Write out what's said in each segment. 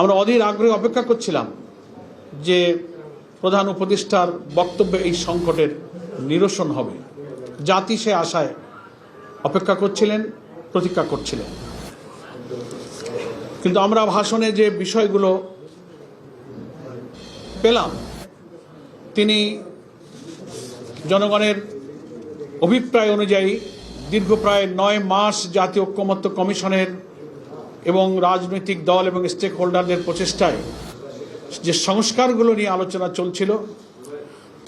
আমরা অধীর আগ্রহে অপেক্ষা করছিলাম যে প্রধান উপদেষ্টার বক্তব্যে এই সংকটের নিরসন হবে। জাতি সে আশায় অপেক্ষা করছিলেন প্রতীক্ষা করছিলেন। কিন্তু আমরা ভাষণে যে বিষয়গুলো পেলাম, তিনি জনগণের অভিপ্রায় অনুযায়ী দীর্ঘ প্রায় নয় মাস জাতীয় ঐক্যমত্য কমিশনের এবং রাজনৈতিক দল এবং স্টেক হোল্ডারদের প্রচেষ্টায় যে সংস্কারগুলো নিয়ে আলোচনা চলছিল,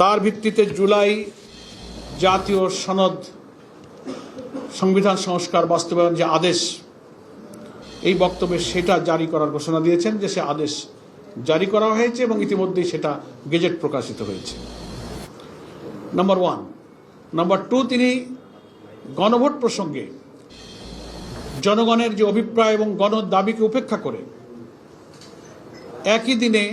তার ভিত্তিতে জুলাই জাতীয় সনদ সংবিধান সংস্কার বাস্তবায়ন যে আদেশ, এই বক্তব্যে সেটা জারি করার ঘোষণা দিয়েছেন যে সে আদেশ জারি করা হয়েছে এবং ইতিমধ্যেই সেটা গেজেট প্রকাশিত হয়েছে। নাম্বার ওয়ান নাম্বার টু তিনি গণভোট প্রসঙ্গে জনগণের যে অভিপ্রায় এবং গণ দাবিকে উপেক্ষা করে, একই দিনে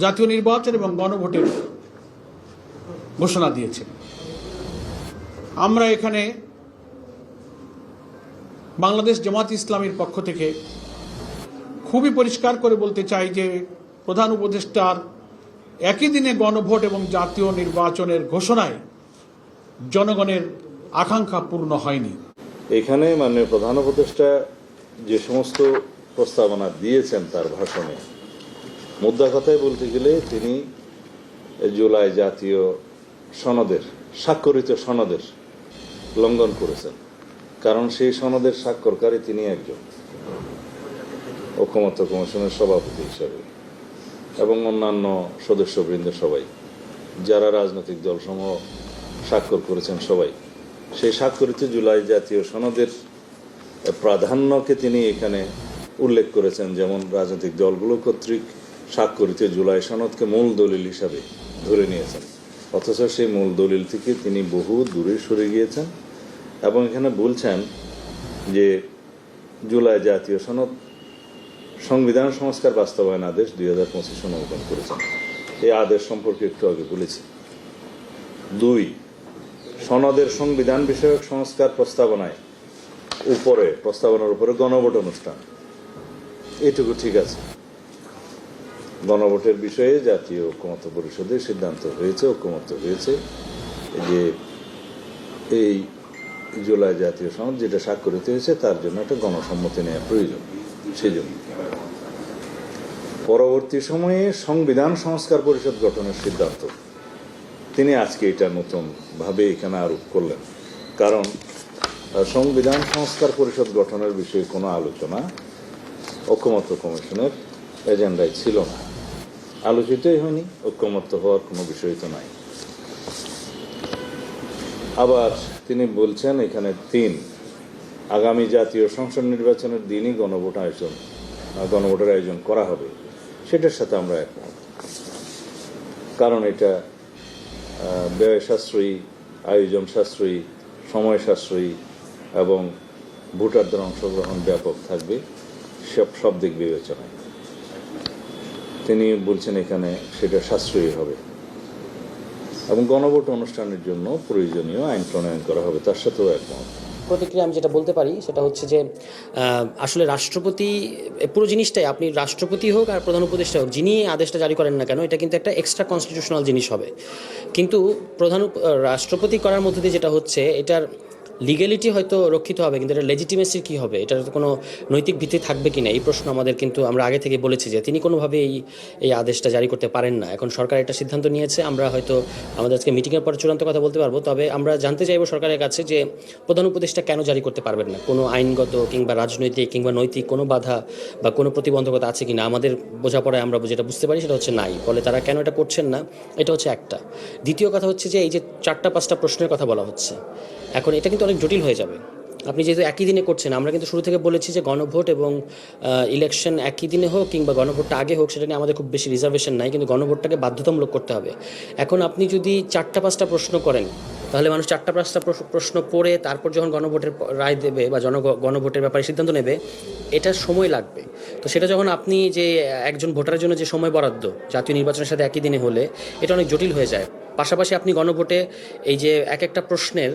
জাতীয় নির্বাচন এবং গণভোটের ঘোষণা দিয়েছেন আমরা এখানে বাংলাদেশ জামাত ইসলামীর পক্ষ থেকে খুবই পরিষ্কার করে বলতে চাই যে, প্রধান উপদেষ্টার একই দিনে গণভোট এবং জাতীয় নির্বাচনের ঘোষণায় জনগণের আকাঙ্ক্ষা পূর্ণ হয়নি। এখানে মাননীয় প্রধান উপদেষ্টা যে সমস্ত প্রস্তাবনা দিয়েছেন তার ভাষণে, মুদ্রা কথায় বলতে গেলে তিনি জুলাই জাতীয় সনদের, স্বাক্ষরিত সনদের লঙ্ঘন করেছেন। কারণ সেই সনদের স্বাক্ষরকারী তিনি একজন ঐক্যমত্য কমিশনের সভাপতি হিসাবে এবং অন্যান্য সদস্যবৃন্দ সবাই, যারা রাজনৈতিক দলসমূহ স্বাক্ষর করেছেন সবাই। সেই স্বাক্ষরিত জুলাই জাতীয় সনদের প্রাধান্যকে তিনি এখানে উল্লেখ করেছেন। যেমন রাজনৈতিক দলগুলো কর্তৃক স্বাক্ষরিত জুলাই সনদকে মূল দলিল হিসাবে ধরে নিয়েছেন। অথচ সেই মূল দলিল থেকে তিনি বহু দূরে সরে গিয়েছেন এবং এখানে বলছেন যে জুলাই জাতীয় সনদ সংবিধান সংস্কার বাস্তবায়ন আদেশ দুই হাজার পঁচিশ অনুমোদন করেছেন এই আদেশ সম্পর্কে একটু আগে বলেছি। দুই সনদের সংবিধান বিষয়ক সংস্কার প্রস্তাবনায় উপরে, প্রস্তাবনার উপরে গণভোট অনুষ্ঠান। এটুকু ঠিক আছে। গণভোটের বিষয়ে জাতীয় ঐক্যমত্য পরিষদের সিদ্ধান্ত হয়েছে, ঐক্যমত্য হয়েছে যে এই জুলাই জাতীয় সনদ যেটা স্বাক্ষরিত হয়েছে তার জন্য একটা গণসম্মতি নেওয়া প্রয়োজন সেই জন্য পরবর্তী সময়ে সংবিধান সংস্কার পরিষদ গঠনের সিদ্ধান্ত। তিনি আজকে এটা নতুন ভাবে এখানে আরোপ করলেন। কারণ সংবিধান সংস্কার পরিষদ গঠনের বিষয়ে কোনো আলোচনা ঐক্যমত্য কমিশনের এজেন্ডায় ছিল না। আলোচিতই হয়নি ঐক্যমত্য হওয়ার কোনো বিষয় তো নাই। আবার তিনি বলছেন, এখানে তিন, আগামী জাতীয় সংসদ নির্বাচনের দিনই গণভোট আয়োজন গণভোটের আয়োজন করা হবে। সেটার সাথে আমরা একমত। কারণ এটা ব্যয় সাশ্রয়ী, আয়োজন সাশ্রয়ী, সময় সাশ্রয়ী এবং ভোটারদের অংশগ্রহণ ব্যাপক থাকবে, সব সব দিক বিবেচনায়। তিনি বলছেন এখানে সেটা সাশ্রয়ী হবে এবং গণভোট অনুষ্ঠানের জন্য প্রয়োজনীয় আইন প্রণয়ন করা হবে, তার সাথেও একমত। প্রতিক্রিয়া আমি যেটা বলতে পারি, সেটা হচ্ছে যে আসলে রাষ্ট্রপতি পুরো জিনিসটাই, আপনি রাষ্ট্রপতি হোক আর প্রধান উপদেষ্টা হোক, যিনি আদেশটা জারি করেন না কেন, এটা কিন্তু একটা এক্সট্রা কনস্টিটিউশনাল জিনিস হবে। কিন্তু প্রধান রাষ্ট্রপতি করার মধ্যে দিয়ে যেটা হচ্ছে, এটার লিগ্যালিটি হয়তো রক্ষিত হবে, কিন্তু এটা লেজিটিমেসি কী হবে? এটার কোনো নৈতিক ভিত্তি থাকবে কি না? এই প্রশ্ন আমাদের কিন্তু আমরা আগে থেকে বলেছি যে তিনি কোনোভাবে এই এই আদেশটা জারি করতে পারেন না। এখন সরকার একটা সিদ্ধান্ত নিয়েছে, আমরা হয়তো আমাদের আজকে মিটিংয়ের পরে চূড়ান্ত কথা বলতে পারব, তবে আমরা জানতে চাইব সরকারের কাছে যে প্রধান উপদেষ্টা কেন জারি করতে পারবেন না? কোনো আইনগত কিংবা রাজনৈতিক কিংবা নৈতিক কোনো বাধা বা কোনো প্রতিবন্ধকতা আছে কিনা? আমাদের বোঝাপড়ায় আমরা যেটা বুঝতে পারি সেটা হচ্ছে নাই। ফলে তারা কেন এটা করছেন না? এটা হচ্ছে একটা। দ্বিতীয় কথা হচ্ছে যে এই যে চারটা পাঁচটা প্রশ্নের কথা বলা হচ্ছে, এখন এটা কিন্তু অনেক জটিল হয়ে যাবে। আপনি যেহেতু একই দিনে করছেন, আমরা কিন্তু শুরু থেকে বলেছি যে গণভোট এবং ইলেকশন একই দিনে হোক কিংবা গণভোটটা আগে হোক, সেটা নিয়ে আমাদের খুব বেশি রিজার্ভেশন নাই, কিন্তু গণভোটটাকে বাধ্যতামূলক করতে হবে। এখন আপনি যদি চারটা পাঁচটা প্রশ্ন করেন, তাহলে মানুষ চারটা পাঁচটা প্রশ্ন করে তারপর যখন গণভোটের রায় দেবে বা জন গণভোটের ব্যাপারে সিদ্ধান্ত নেবে, এটা সময় লাগবে। তো সেটা যখন আপনি যে, একজন ভোটারের জন্য যে সময় বরাদ্দ, জাতীয় নির্বাচনের সাথে একই দিনে হলে, এটা অনেক জটিল হয়ে যায়। পাশাপাশি আপনি গণভোটে এই যে এক একটা প্রশ্নের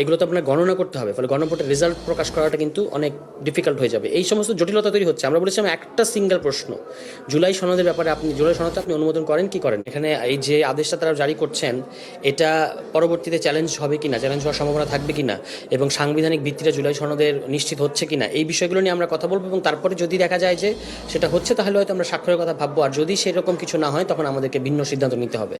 এগুলো তো আপনার গণনা করতে হবে। ফলে গণভোটের রেজাল্ট প্রকাশ করাটা কিন্তু অনেক ডিফিকাল্ট হয়ে যাবে। এই সমস্ত জটিলতা তৈরি হচ্ছে। আমরা বলেছিলাম একটা সিঙ্গেল প্রশ্ন। জুলাই সনদের ব্যাপারে আপনি জুলাই সনদ আপনি অনুমোদন করেন, কি করেন? এখানে এই যে আদেশটা তারা জারি করছেন, এটা পরবর্তীতে চ্যালেঞ্জ হবে কিনা? চ্যালেঞ্জ হওয়ার সম্ভাবনা থাকবে কিনা? এবং সাংবিধানিক ভিত্তিটা জুলাই সনদের নিশ্চিত হচ্ছে কিনা? এই বিষয়গুলো নিয়ে আমরা কথা বলব এবং তারপরে যদি দেখা যায় যে সেটা হচ্ছে, তাহলে হয়তো আমরা স্বাক্ষরের কথা ভাববো। আর যদি সেরকম কিছু না হয়, তখন আমাদেরকে ভিন্ন সিদ্ধান্ত নিতে হবে।